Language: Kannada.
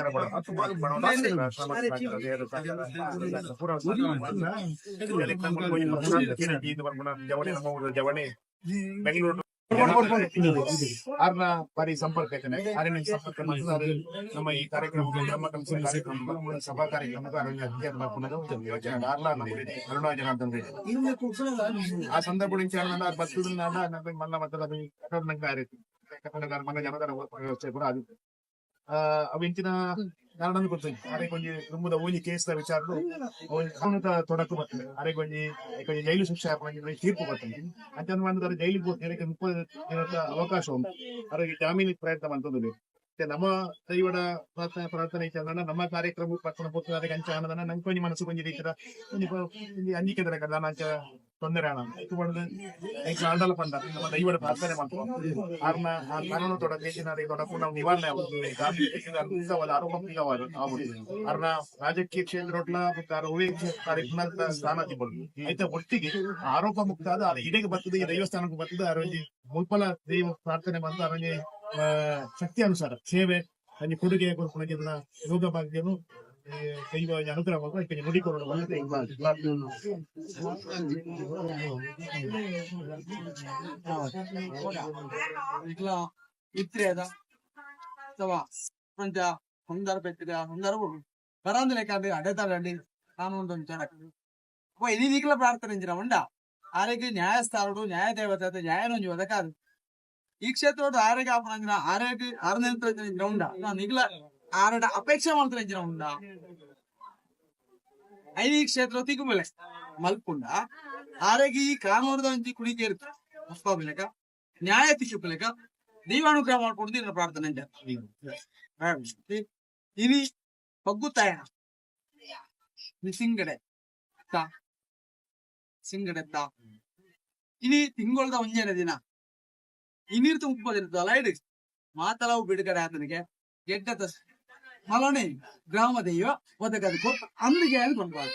ವಿಚಾರ ಮಾಡೋಣ. ಅದು ಬಾರಿ ಮಾಡೋಣ. ಶ್ರಮ ಪಡೋಣ. ಪೂರ ಇದು ಬರ್ಬೋಣ. ಜವಳಿ ನಮ್ಮ ಊರು ಜವಳಿ ಬೆಂಗಳೂರು ಆರ್ನ ಬಾರಿ ಸಂಪರ್ಕ ಐತೆ ಆರಿನ ಸಂಪರ್ಕ ಮಾಡಿದ್ರೆ ಅದು ನಮ್ಮ ಈ ಕಾರ್ಯಕ್ರಮಕ್ಕೆ ನಮ್ಮ ಕಲಿಸಿದ ಕಾರ್ಯಕ್ರಮ ಸಭಾ ಕಾರ್ಯಕ್ರಮಕ್ಕೆ ಅರಣ್ಯ ಅಧ್ಯಯನ ಮಾಡ್ಕೊಂಡು ಯೋಜನೆ ಆರ್ಲ ಅರುಣಾ ಜನ ಅಂತಂದ್ರೆ ಆ ಸಂದರ್ಭ నుంచి ఏమన్నా బస్సులు నాడా నాకు మళ్ళా మధ్యలో అది కట్టడంగా ఆరేది కట్టడం మన జనదర వ్యవస్థ కూడా అది ಅವಿಂಚಿನ ಕಾರಣ ಗೊತ್ತಿಲ್ಲ ಅರೆಗೊಂಜಿ ತುಂಬದ ಒಂಜಿ ಕೇಸ್ದ ವಿಚಾರಡು ಅವನಿತ ತೊಡಕು ಬರ್ತದೆ. ಅರೆಗೊಂಜಿ ಕೊಂಚ ಜೈಲು ಶಿಕ್ಷೆ ಹಾಕೊಂಡಿ ತೀರ್ಪು ಬರ್ತದೆ. ಅಂತ ಮಾಡಿದ್ರೆ ಜೈಲಿಗೆ ಹೋಗ್ತಾರೆ ಮುಪ್ಪತ್ತು ದಿನದ ಅವಕಾಶ ಉಂಟು. ಅವರಿಗೆ ಜಾಮೀನಿಗೆ ಪ್ರಯತ್ನ ಮಾಡ್ತದೆ. ನಮ್ಮ ದೈವಡ ಪ್ರಾರ್ಥನೆ ಪ್ರಾರ್ಥನೆ ಚಂದನ ನಮ್ಮ ಕಾರ್ಯಕ್ರಮ ಪಕ್ಕನ ಪುತ್ರ ಅದಕ್ಕೆ ಅಂಚ ಅನ್ನೋದನ್ನ ನಂಗೆ ಕೊಂಚ ಮನಸ್ಸು ಕೊಂಚ ರೀತಿಯ ಅಂಜಿಕೆ ತರಕ ನಮ್ಮ ದೈವದ ಕಾರಣ ನಿವಾರಣೆ ರಾಜಕೀಯ ಸ್ಥಾನ ಆರೋಪ ಮುಕ್ತ ಆದ ಇಡೆಗೆ ಬರ್ತದೆ ಈ ದೈವಸ್ಥಾನಕ್ಕೆ ಬರ್ತದೆ ಮುಲ್ಪಲ ದೈವ ಪ್ರಾರ್ಥನೆ ಬಂದ ಅರಂಜಿ ಶಕ್ತಿ ಅನುಸಾರ ಸೇವೆ ಅಲ್ಲಿ ಕೊಡುಗೆ ಯೋಗ ಭಾಗ್ಯನು eh, que iba a Llanutra, el Peñamurico, lo van a Claro, ഇത്രേതാ కొంచెం అందరు పెట్టిరా అందరు వరాందు లేకండి అడ్డతాడండి కానుంటు ఒక ఎన్ని దిక్కులు ప్రార్థించినామండ ఆరోగ్య న్యాయస్థానుడు న్యాయదేవత న్యాయ నుంచి వెదకాదు ఈ క్షేత్రంలో ఆరోగ్య ఆపణ ఆరోగ్య ఆరు నియంత్రించిన ఉండ నిగుల ఆడ అపేక్షవంతులైన ఉందా ಐದು ಈ ಕ್ಷೇತ್ರ ತಿಗುಮಲೆ ಮಲ್ಪುಂಡ ಆರೆಗೆ ಈ ಕಾನೂನದ ಒಂಜಿ ಕುಡಿ ಸೇರುತ್ತ ಮುಸ್ತಾಬಿಲಕ ನ್ಯಾಯ ತಿಶುಪಲಕ ದೀವಾನುಗ್ರಹ ಮಾಡ್ಕೊಂಡು ನಿನ್ನ ಪ್ರಾರ್ಥನೆ ಇಲ್ಲಿ ಪಗ್ಗು ತಾಯಣ. ಸಿಂಗಡೆ ತಾ. ಸಿಂಗಡೆ ತಾ. ಇನಿ ತಿಂಗಳದ ಒಂಜನ ದಿನ. ಇನ್ನಿರ್ತು ಉಪ್ಪದಿರ್ತಲ್ಲ ಇಡಿ ಮಾತಲವು ಬಿಡುಗಡೆ ಆತನಿಗೆ. ಗೆಡ್ಡ మళ్ళీ గ్రామ దైవ వద్దకు అందుకే అనుకుంటారు